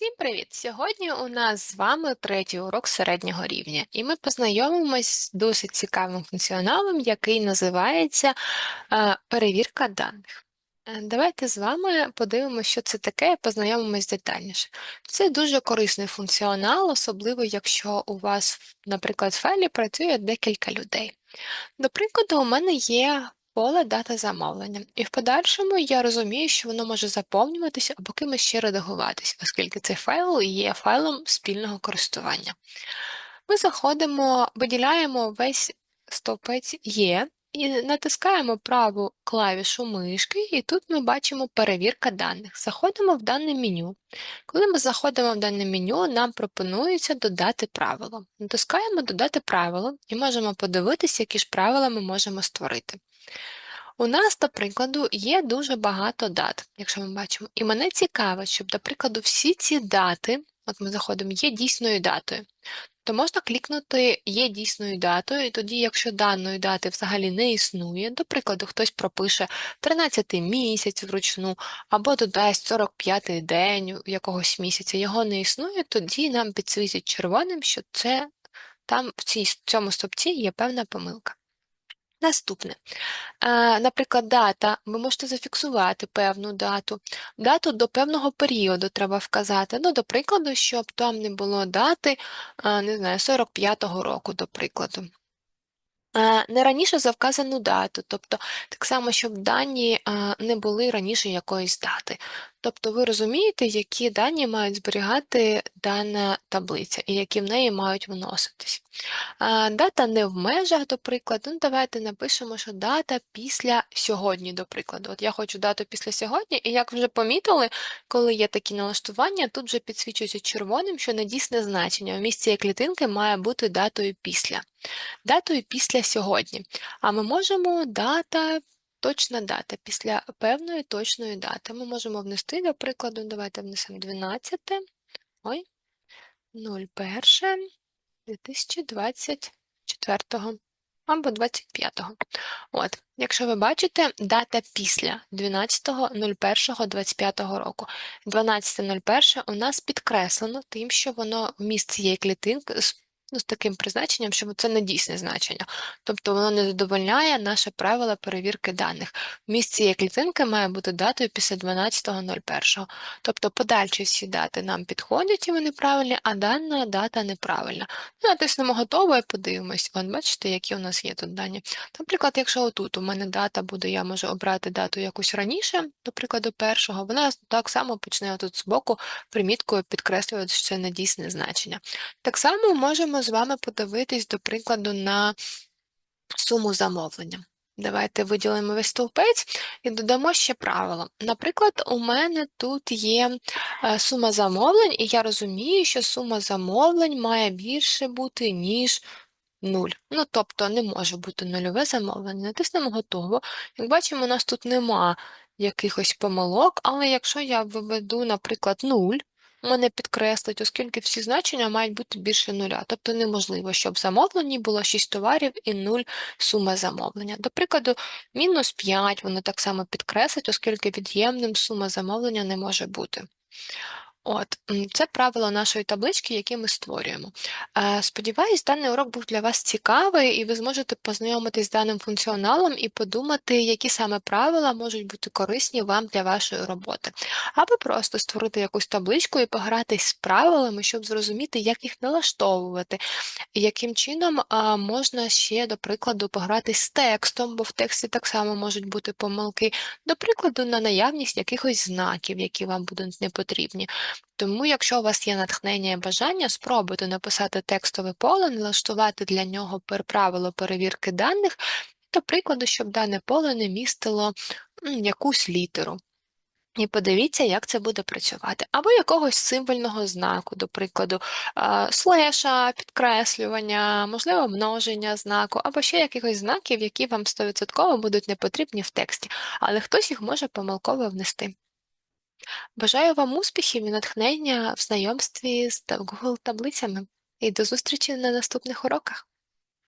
Всім привіт! Сьогодні у нас з вами третій урок середнього рівня, і ми познайомимось з досить цікавим функціоналом, який називається е, перевірка даних. Е, Давайте з вами подивимося, що це таке, і познайомимось детальніше. Це дуже корисний функціонал, особливо якщо у вас, наприклад, в файлі працює декілька людей. До прикладу, у мене є поле дата замовлення, і в подальшому я розумію, що воно може заповнюватися або кимось ще редагуватись, оскільки цей файл є файлом спільного користування. Ми заходимо, виділяємо весь стовпець Є і натискаємо праву клавішу мишки, і тут ми бачимо перевірка даних. Заходимо в дане меню. Коли ми заходимо в дане меню, нам пропонується додати правило. Натискаємо Додати правило і можемо подивитися, які ж правила ми можемо створити. У нас, до прикладу, є дуже багато дат, якщо ми бачимо. І мене цікаво, щоб, до прикладу, всі ці дати, от ми заходимо, є дійсною датою, то можна клікнути Є дійсною датою, і тоді, якщо даної дати взагалі не існує, до прикладу, хтось пропише 13 місяць вручну, або додасть 45-й день якогось місяця, його не існує, тоді нам підсвітять червоним, що це там в цій, цьому стопці є певна помилка. Наступне. Е, Наприклад, дата, ви можете зафіксувати певну дату. Дату до певного періоду треба вказати. Ну, до прикладу, щоб там не було дати, е, не знаю, 45-го року, до прикладу. Е, Не раніше за вказану дату, тобто так само, щоб дані не були раніше якоїсь дати. Тобто ви розумієте, які дані мають зберігати дана таблиця і які в неї мають вноситись. Дата не в межах, до прикладу. Ну, давайте напишемо, що дата після сьогодні, до прикладу. От я хочу дату після сьогодні, і як вже помітили, коли є такі налаштування, тут вже підсвічується червоним, що недійсне значення. В місці клітинки має бути датою після. Датою після сьогодні. А ми можемо дата. Точна дата після певної точної дати. Ми можемо внести, до прикладу, давайте внесемо 12, ой, 01, 2024 або 25-го. От, якщо ви бачите, дата після 12.01.25 року. 12.01 у нас підкреслено тим, що воно вміст цієї клітинки ну, з таким призначенням, що це не дійсне значення. Тобто воно не задовольняє наше правило перевірки даних. В місці цієї клітинки має бути датою після 12.01. Тобто подальші всі дати нам підходять і вони правильні, а дана дата неправильна. Ну, натиснемо готово і подивимось. От бачите, які у нас є тут дані. Наприклад, якщо отут у мене дата буде, я можу обрати дату якусь раніше, до прикладу, першого, вона так само почне тут збоку приміткою підкреслювати, що це недійсне значення. Так само можемо з вами подивитись, до прикладу, на суму замовлення. Давайте виділимо весь стовпець і додамо ще правило. Наприклад, у мене тут є е, сума замовлень, і я розумію, що сума замовлень має більше бути, ніж 0. Ну, тобто не може бути нульове замовлення. Натиснемо готово. Як бачимо, у нас тут нема якихось помилок, але якщо я виведу, наприклад, 0, мене підкреслить, оскільки всі значення мають бути більше нуля. Тобто неможливо, щоб в було 6 товарів і 0 сума замовлення. До прикладу, мінус 5 воно так само підкреслить, оскільки від'ємним сума замовлення не може бути. От, це правило нашої таблички, які ми створюємо. Е, сподіваюсь, даний урок був для вас цікавий, і ви зможете познайомитись з даним функціоналом і подумати, які саме правила можуть бути корисні вам для вашої роботи. Або просто створити якусь табличку і погратись з правилами, щоб зрозуміти, як їх налаштовувати, яким чином можна ще, до прикладу, погратись з текстом, бо в тексті так само можуть бути помилки, до прикладу, на наявність якихось знаків, які вам будуть не потрібні. Тому, якщо у вас є натхнення і бажання, спробуйте написати текстове поле, налаштувати для нього правило перевірки даних, до прикладу, щоб дане поле не містило якусь літеру. І подивіться, як це буде працювати. Або якогось символьного знаку, до прикладу, слеша, підкреслювання, можливо, множення знаку, або ще якихось знаків, які вам 100% будуть не потрібні в тексті, але хтось їх може помилково внести. Бажаю вам успіхів і натхнення в знайомстві з Google таблицями і до зустрічі на наступних уроках.